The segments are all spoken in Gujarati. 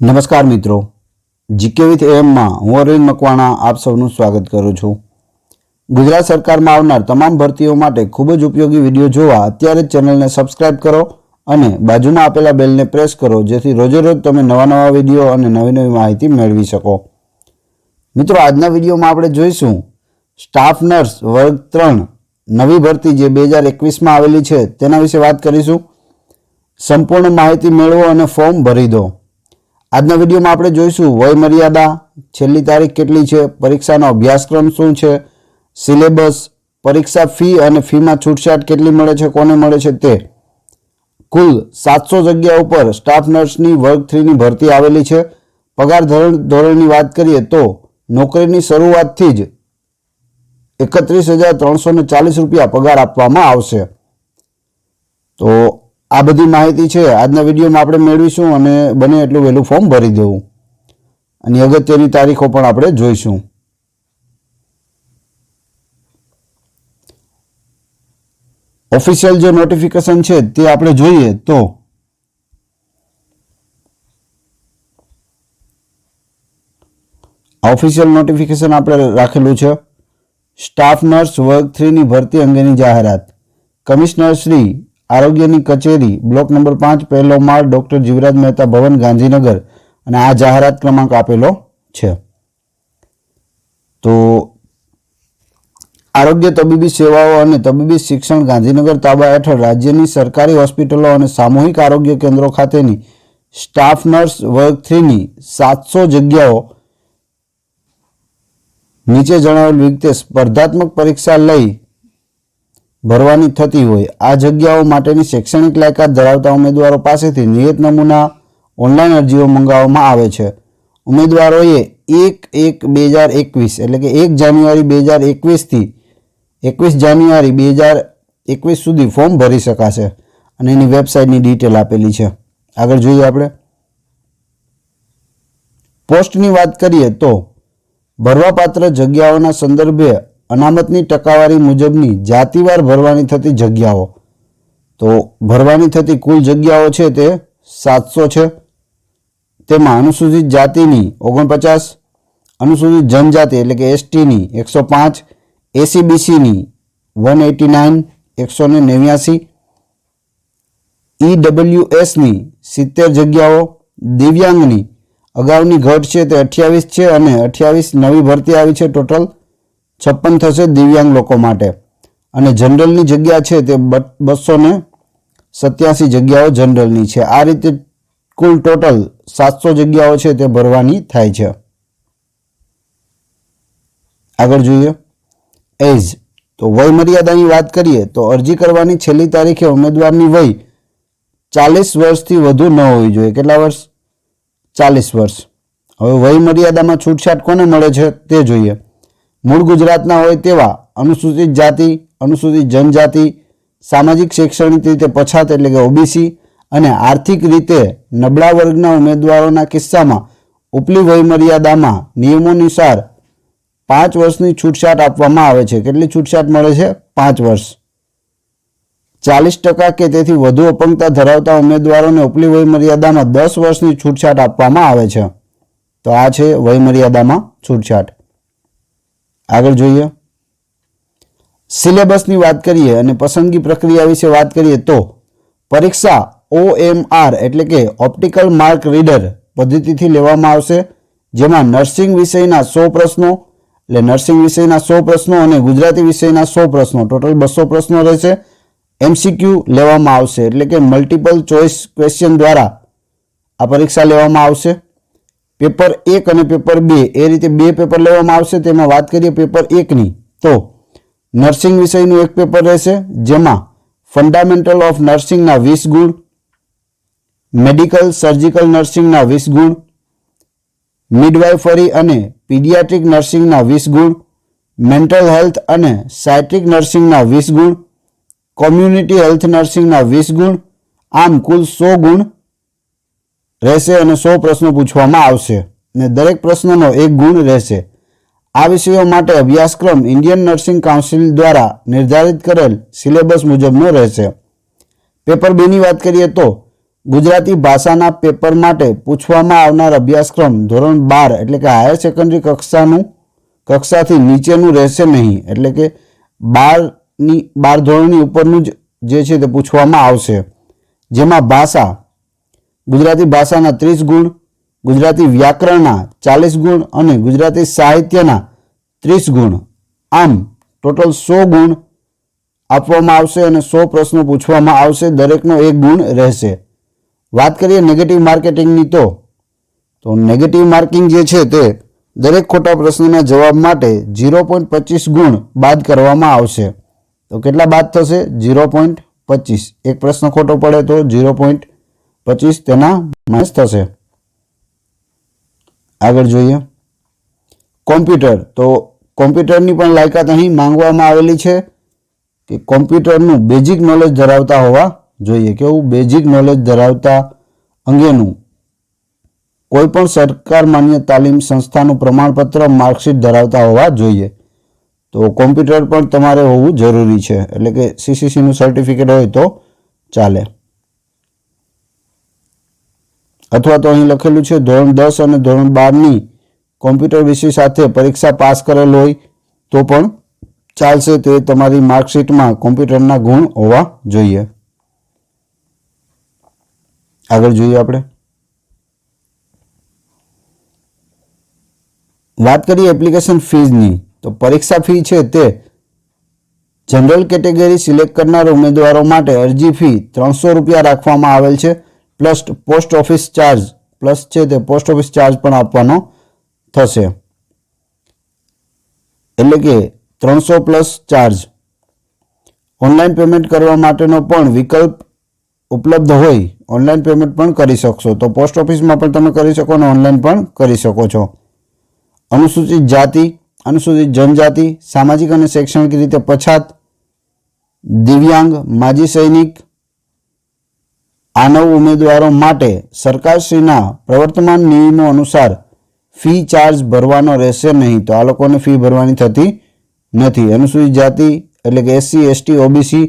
નમસ્કાર મિત્રો. જીકે વિથ એમમાં હું અરવિંદ મકવાણા આપ સૌનું સ્વાગત કરું છું. ગુજરાત સરકારમાં આવનાર તમામ ભરતીઓ માટે ખૂબ જ ઉપયોગી વીડિયો જોવા અત્યારે જ ચેનલને સબસ્ક્રાઇબ કરો અને બાજુમાં આપેલા બેલને પ્રેસ કરો જેથી રોજે રોજ તમે નવા નવા વીડિયો અને નવી નવી માહિતી મેળવી શકો. મિત્રો, આજના વિડીયોમાં આપણે જોઈશું સ્ટાફ નર્સ વર્ગ ત્રણ નવી ભરતી જે બે હજાર એકવીસમાં આવેલી છે તેના વિશે વાત કરીશું. સંપૂર્ણ માહિતી મેળવો અને ફોર્મ ભરી દો. આજના વિડીયોમાં આપણે જોઈશું વય મર્યાદા, છેલ્લી તારીખ કેટલી છે, પરીક્ષાનો અભ્યાસક્રમ શું છે, સિલેબસ, પરીક્ષા ફી અને ફીમાં છૂટછાટ કેટલી મળે છે, કોને મળે છે તે. કુલ સાતસો જગ્યા ઉપર સ્ટાફ નર્સની વર્ગ થ્રીની ભરતી આવેલી છે. પગાર ધોરણ, ધોરણની વાત કરીએ તો નોકરીની શરૂઆતથી જ એકત્રીસ હજાર ત્રણસો ચાલીસ રૂપિયા પગાર આપવામાં આવશે. તો આ બધી માહિતી છે. આજના વિડીયોમાં આપણે મેળવીશું અને બને એટલું વહેલું ફોર્મ ભરી દેવું. અને અગત્યની તારીખો પણ આપણે જોઈશું. ઓફિશિયલ જે નોટિફિકેશન છે તે આપણે જોઈએ તો ઓફિશિયલ નોટિફિકેશન આપણે રાખેલું છે. સ્ટાફ નર્સ વર્ગ થ્રીની ભરતી અંગેની જાહેરાત. કમિશનર શ્રી આરોગ્યની કચેરી, બ્લોક નંબર પાંચ, પહેલો માળ, ડોક્ટર જીવરાજ મહેતા ભવન, ગાંધીનગર. અને આ જાહેરાત ક્રમાંક આપેલો છે. તો આરોગ્ય તબીબી સેવાઓ અને તબીબી શિક્ષણ ગાંધીનગર તાબા હેઠળ રાજ્યની સરકારી હોસ્પિટલો અને સામૂહિક આરોગ્ય કેન્દ્રો ખાતેની સ્ટાફ નર્સ વર્ગ થ્રીની સાતસો જગ્યાઓ નીચે જણાવેલ વિગતે સ્પર્ધાત્મક પરીક્ષા લઈ ભરવાની થતી હોય, આ જગ્યાઓ માટેની શૈક્ષણિક લાયકાત ધરાવતા ઉમેદવારો પાસેથી નિયત નમૂના ઓનલાઈન અરજીઓ મંગાવવામાં આવે છે. ઉમેદવારોએ એક એક બે હજાર એકવીસ એટલે કે એક જાન્યુઆરી બે હજાર એકવીસથી એકવીસ જાન્યુઆરી બે હજાર એકવીસ સુધી ફોર્મ ભરી શકાશે અને એની વેબસાઇટની ડિટેલ આપેલી છે. આગળ જોઈએ આપણે. પોસ્ટની વાત કરીએ તો ભરવાપાત્ર જગ્યાઓના સંદર્ભે અનામતની ટકાવારી મુજબની જાતિવાર ભરવાની થતી જગ્યાઓ. તો ભરવાની થતી કુલ જગ્યાઓ છે તે સાતસો છે. તેમાં અનુસૂચિત જાતિની ઓગણપચાસ, અનુસૂચિત જનજાતિ એટલે કે એસટીની એકસો પાંચ એસીબીસીની વન એટી નાઇન, એકસો ને નેવ્યાસી ઈડબ્લ્યુએસની સિત્તેર જગ્યાઓ, દિવ્યાંગની અગાઉની ઘટ છે તે અઠ્યાવીસ છે અને અઠ્યાવીસ નવી ભરતી આવી છે ટોટલ છપ્પન થશે દિવ્યાંગ લોકો માટે. અને જનરલની જગ્યા છે તે બસો ને સત્યાસી જગ્યાઓ જનરલની છે. આ રીતે કુલ ટોટલ સાતસો જગ્યાઓ છે તે ભરવાની થાય છે. આગળ જોઈએ. એજ. તો વય મર્યાદાની વાત કરીએ તો અરજી કરવાની છેલ્લી તારીખે ઉમેદવારની વય ચાલીસ વર્ષથી વધુ ન હોવી જોઈએ. કેટલા વર્ષ? ચાલીસ વર્ષ. હવે વય મર્યાદામાં છૂટછાટ કોને મળે છે તે જોઈએ. મૂળ ગુજરાતના હોય તેવા અનુસૂચિત જાતિ, અનુસૂચિત જનજાતિ, સામાજિક શૈક્ષણિક રીતે પછાત એટલે કે ઓબીસી અને આર્થિક રીતે નબળા વર્ગના ઉમેદવારોના કિસ્સામાં ઉપલી વયમર્યાદામાં નિયમો અનુસાર પાંચ વર્ષની છૂટછાટ આપવામાં આવે છે. કેટલી છૂટછાટ મળે છે? પાંચ વર્ષ. ચાલીસ ટકા કે તેથી વધુ અપંગતા ધરાવતા ઉમેદવારોને ઉપલી વયમર્યાદામાં દસ વર્ષની છૂટછાટ આપવામાં આવે છે. તો આ છે વયમર્યાદામાં છૂટછાટ. આગળ જોઈએ. સિલેબસની વાત કરીએ અને પસંદગી પ્રક્રિયા વિશે વાત કરીએ તો પરીક્ષા ઓએમઆર એટલે કે ઓપ્ટિકલ માર્ક રીડર પદ્ધતિથી લેવામાં આવશે, જેમાં નર્સિંગ વિષયના સો પ્રશ્નો, એટલે નર્સિંગ વિષયના સો પ્રશ્નો અને ગુજરાતી વિષયના સો પ્રશ્નો ટોટલ બસો પ્રશ્નો રહેશે. એમસીક્યુ લેવામાં આવશે એટલે કે મલ્ટિપલ ચોઇસ ક્વેશ્ચન દ્વારા આ પરીક્ષા લેવામાં આવશે. પેપર એક અને પેપર બે. એ રીતે બે પેપર લેવામાં આવશે તેમાં વાત કરીએ પેપર એકની. તો નર્સિંગ વિષયનું એક પેપર રહેશે, જેમાં ફંડામેન્ટલ ઓફ નર્સિંગના વીસ ગુણ મેડિકલ સર્જિકલ નર્સિંગના વીસ ગુણ મિડવાઇફરી અને પીડિયાટ્રિક નર્સિંગના વીસ ગુણ મેન્ટલ હેલ્થ અને સાયટ્રિક નર્સિંગના વીસ ગુણ કોમ્યુનિટી હેલ્થ નર્સિંગના વીસ ગુણ, આમ કુલ સો ગુણ રહેશે અને સો પ્રશ્નો પૂછવામાં આવશે અને દરેક પ્રશ્નનો એક ગુણ રહેશે. આ વિષયો માટે અભ્યાસક્રમ ઇન્ડિયન નર્સિંગ કાઉન્સિલ દ્વારા નિર્ધારિત કરેલ સિલેબસ મુજબનો રહેશે. પેપર બેની વાત કરીએ તો, ગુજરાતી ભાષાના પેપર માટે પૂછવામાં આવનાર અભ્યાસક્રમ ધોરણ બાર એટલે કે હાયર સેકન્ડરી કક્ષાનું, કક્ષાથી નીચેનું રહેશે નહીં, એટલે કે બારની, બાર ધોરણની ઉપરનું જ જે છે તે પૂછવામાં આવશે. જેમાં ભાષા ગુજરાતી ભાષાના ત્રીસ ગુણ, ગુજરાતી વ્યાકરણના ચાલીસ ગુણ અને ગુજરાતી સાહિત્યના ત્રીસ ગુણ. આમ, ટોટલ સો ગુણ આપવામાં આવશે અને સો પ્રશ્નો પૂછવામાં આવશે. દરેકનો એક ગુણ રહેશે. વાત કરીએ નેગેટિવ માર્કેટિંગની તો તો નેગેટિવ માર્કિંગ જે છે તે દરેક ખોટા પ્રશ્નના જવાબ માટે ઝીરો પોઈન્ટ પચીસ ગુણ બાદ કરવામાં આવશે. તો કેટલા બાદ થશે? ઝીરો પોઈન્ટ પચીસ. એક પ્રશ્ન ખોટો પડે તો ઝીરો પોઈન્ટ પચીસ તેના માઇનસ થશે. આગળ જોઈએ. કોમ્પ્યુટર તો કોમ્પ્યુટરની પણ લાયકાત અહીં માંગવામાં આવેલી છે કે કોમ્પ્યુટરનું બેઝિક નોલેજ ધરાવતા હોવા જોઈએ. કેવું? બેઝિક નોલેજ ધરાવતા અંગેનું કોઈ પણ સરકાર માન્ય તાલીમ સંસ્થાનું પ્રમાણપત્ર માર્કશીટ ધરાવતા હોવા જોઈએ. તો કોમ્પ્યુટર પણ તમારે હોવું જરૂરી છે. એટલે કે સીસીસીનું સર્ટિફિકેટ હોય તો ચાલે. અથવા તો અહીં લખેલું છે, ધોરણ દસ અને ધોરણ બારની કોમ્પ્યુટર વિષય સાથે પરીક્ષા પાસ કરેલ હોય તો પણ ચાલશે તે તમારી માર્કશીટમાં કોમ્પ્યુટરના ગુણ હોવા જોઈએ. આગળ જોઈએ આપણે. વાત કરીએ એપ્લિકેશન ફીઝની તો પરીક્ષા ફી છે તે જનરલ કેટેગરી સિલેક્ટ કરનાર ઉમેદવારો માટે અરજી ફી ત્રણસો રૂપિયા રાખવામાં આવેલ છે. Plus post office charge, plus છે તે પોસ્ટ ઓફિસ ચાર્જ પણ આપવાનો થશે. એટલે કે ત્રણસો પ્લસ ચાર્જ. ઓનલાઈન પેમેન્ટ કરવા માટેનો પણ વિકલ્પ ઉપલબ્ધ હોય, ઓનલાઈન પેમેન્ટ પણ કરી શકશો. તો પોસ્ટ ઓફિસમાં પણ તમે કરી શકો અને ઓનલાઈન પણ કરી શકો છો. અનુસૂચિત જાતિ, અનુસૂચિત જનજાતિ, સામાજિક અને શૈક્ષણિક રીતે પછાત, દિવ્યાંગ, માજી સૈનિક આનવ ઉમેદવારો માટે સરકારશ્રીના પ્રવર્તમાન નિયમો અનુસાર ફી ચાર્જ ભરવાનો રહેશે નહીં. તો આ લોકોને ફી ભરવાની થતી નથી. અનુસૂચિત જાતિ એટલે કે એસસી, એસટી, ઓબીસી,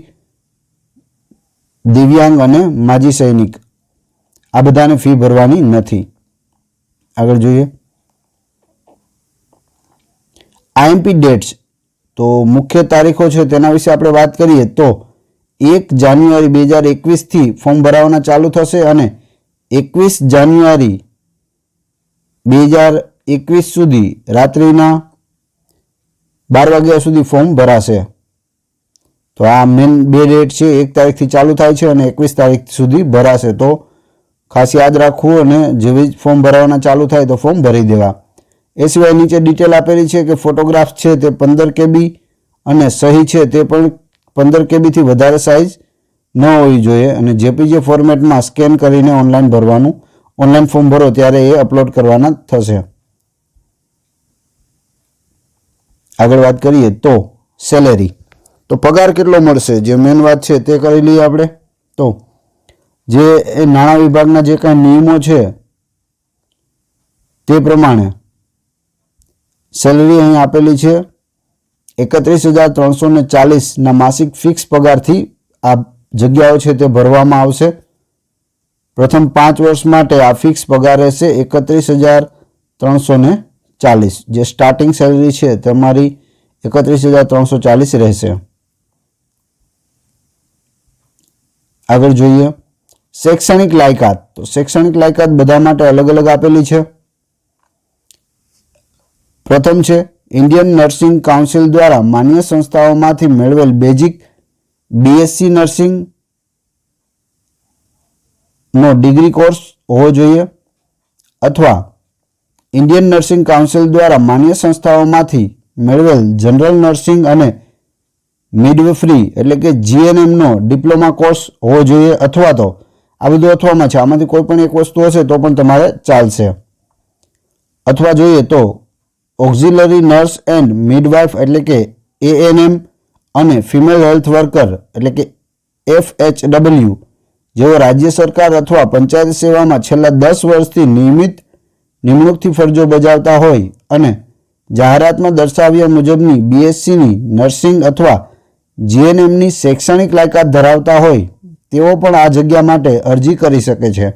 દિવ્યાંગ અને માજી સૈનિક આ બધાને ફી ભરવાની નથી. આગળ જોઈએ. IMP dates. તો મુખ્ય તારીખો છે તેના વિશે આપણે વાત કરીએ તો એક જાન્યુઆરી બે હજાર એકવીસથી ફોર્મ ભરાવાના ચાલુ થશે અને એકવીસ જાન્યુઆરી બે હજાર એકવીસ સુધી રાત્રિના બાર વાગ્યા સુધી ફોર્મ ભરાશે. તો આ મેન બે ડેટ છે, એક તારીખથી ચાલુ થાય છે અને એકવીસ તારીખ સુધી ભરાશે. તો ખાસ યાદ રાખવું અને જેવી જ ફોર્મ ભરાવાના ચાલુ થાય તો ફોર્મ ભરી દેવા. એ સિવાય નીચે ડિટેલ આપેલી છે કે ફોટોગ્રાફ છે તે પંદર કેબી અને સહી છે તે પણ પંદર કેબીથી વધારે સાઇઝ ન હોવી જોઈએ અને જેપીજે ફોર્મેટમાં સ્કેન કરીને ઓનલાઈન ભરવાનું. ઓનલાઈન ફોર્મ ભરો ત્યારે એ અપલોડ કરવાના થશે. આગળ વાત કરીએ તો સેલેરી તો પગાર કેટલો મળશે? જે મેન વાત છે તે કરી લઈએ આપણે. તો જે એ નાણાં વિભાગના જે કાંઈ નિયમો છે તે પ્રમાણે સેલરી અહીં આપેલી છે. એકત્રીસ હજાર ત્રણસો ને ચાલીસના માસિક ફિક્સ પગારથી આ જગ્યાઓ છે તે ભરવામાં આવશે. પ્રથમ પાંચ વર્ષ માટે આ ફિક્સ પગાર રહેશે એકત્રીસ હજાર ત્રણસો ને ચાલીસ. જે સ્ટાર્ટિંગ સેલરી છે તમારી એકત્રીસ હજાર ત્રણસો ચાલીસ રહેશે. આગળ જોઈએ. શૈક્ષણિક લાયકાત. તો શૈક્ષણિક લાયકાત બધા માટે અલગ અલગ આપેલી છે. પ્રથમ છે ઇન્ડિયન નર્સિંગ કાઉન્સિલ દ્વારા માન્ય સંસ્થાઓમાંથી મેળવેલ બેઝિક બીએસસી નર્સિંગ નો ડિગ્રી કોર્સ હોવો જોઈએ અથવા ઇન્ડિયન નર્સિંગ કાઉન્સિલ દ્વારા માન્ય સંસ્થાઓમાંથી મેળવેલ જનરલ નર્સિંગ અને મિડવેફરી એટલે કે જીએનએમનો ડિપ્લોમા કોર્સ હોવો જોઈએ અથવા તો આ બધું અથવામાં છે. આમાંથી કોઈ પણ એક વસ્તુ હશે તો પણ તમારે ચાલશે. અથવા જોઈએ તો ઓક્ઝિલરી નર્સ એન્ડ મિડવાઇફ એટલે કે એએનએમ અને ફિમેલ હેલ્થ વર્કર એટલે કે એફ એચ ડબલ્યુ જેઓ રાજ્ય સરકાર અથવા પંચાયત સેવામાં છેલ્લા દસ વર્ષથી નિયમિત નિમણૂકથી ફરજો બજાવતા હોય અને જાહેરાતમાં દર્શાવ્યા મુજબની બીએસસીની નર્સિંગ અથવા જીએનએમની શૈક્ષણિક લાયકાત ધરાવતા હોય, તેઓ પણ આ જગ્યા માટે અરજી કરી શકે છે.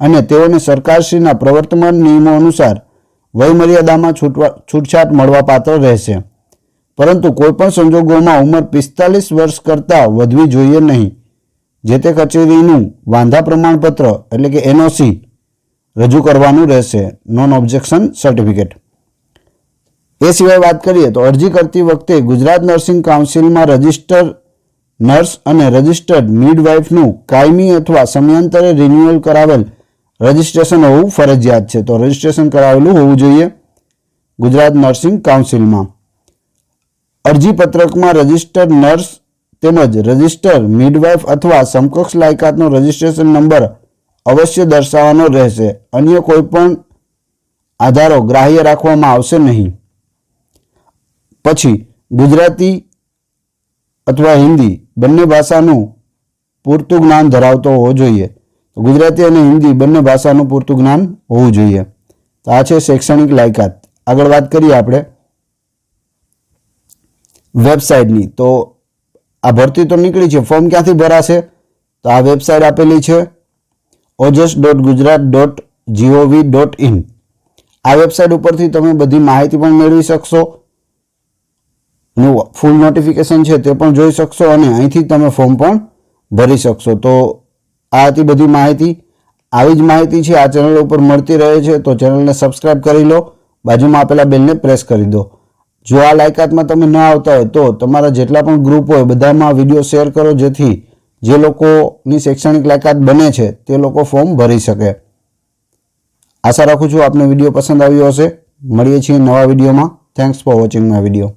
અને તેઓને સરકારશ્રીના પ્રવર્તમાન નિયમો અનુસાર વયમર્યાદામાં છૂટવા છૂટછાટ મળવાપાત્ર રહેશે. પરંતુ કોઈપણ સંજોગોમાં ઉંમર પિસ્તાલીસ વર્ષ કરતાં વધવી જોઈએ નહીં. જે તે કચેરીનું વાંધા પ્રમાણપત્ર, એટલે કે એનઓસી, રજૂ કરવાનું રહેશે. Non objection certificate. એ સિવાય વાત કરીએ તો અરજી કરતી વખતે ગુજરાત નર્સિંગ કાઉન્સિલમાં રજિસ્ટર નર્સ અને રજિસ્ટર્ડ મિડવાઇફનું કાયમી અથવા સમયાંતરે રિન્યુઅલ કરાવેલ રજિસ્ટ્રેશન હોવું ફરજિયાત છે. તો રજિસ્ટ્રેશન કરાવેલું હોવું જોઈએ ગુજરાત નર્સિંગ કાઉન્સિલમાં અરજીપત્રકમાં રજિસ્ટર્ડ નર્સ તેમજ રજિસ્ટર મિડવાઇફ અથવા સમકક્ષ લાયકાતનો રજિસ્ટ્રેશન નંબર અવશ્ય દર્શાવવાનો રહેશે. અન્ય કોઈ પણ આધારો ગ્રાહ્ય રાખવામાં આવશે નહીં. પછી ગુજરાતી અથવા હિન્દી બંને ભાષાનું પૂરતું જ્ઞાન ધરાવતો હોવો જોઈએ. ગુજરાતી અને હિન્દી બંને ભાષાનું પૂરતું જ્ઞાન હોવું જોઈએ. તો આ છે શૈક્ષણિક લાયકાત. આગળ વાત કરીએ આપણે વેબસાઇટની. તો આ ભરતી તો નીકળી છે. ફોર્મ ક્યાંથી ભરાશે? તો આ વેબસાઇટ આપેલી છે Ojas dot Gujarat dot G O V dot in આ વેબસાઇટ ઉપરથી તમે બધી માહિતી પણ મેળવી શકશો. નું ફૂલ નોટિફિકેશન છે તે પણ જોઈ શકશો અને અહીંથી તમે ફોર્મ પણ ભરી શકશો. તો આ હતી બધી માહિતી આવી જ માહિતી છે. આ ચેનલ ઉપર મળતી રહે છે. તો ચેનલને સબસ્ક્રાઇબ કરી લો. બાજુમાં આપેલા બેલને પ્રેસ કરી દો. જો આ લાયકાતમાં તમે ન આવતા હોય તો તમારા જેટલા પણ ગ્રુપ હોય, બધામાં વીડિયો શેર કરો જેથી જે લોકોની શૈક્ષણિક લાયકાત બને છે, તે લોકો ફોર્મ ભરી શકે. આશા રાખું છું આપને વીડિયો પસંદ આવ્યો હશે. મળીએ છીએ નવા વિડીયોમાં. Thanks for watching my video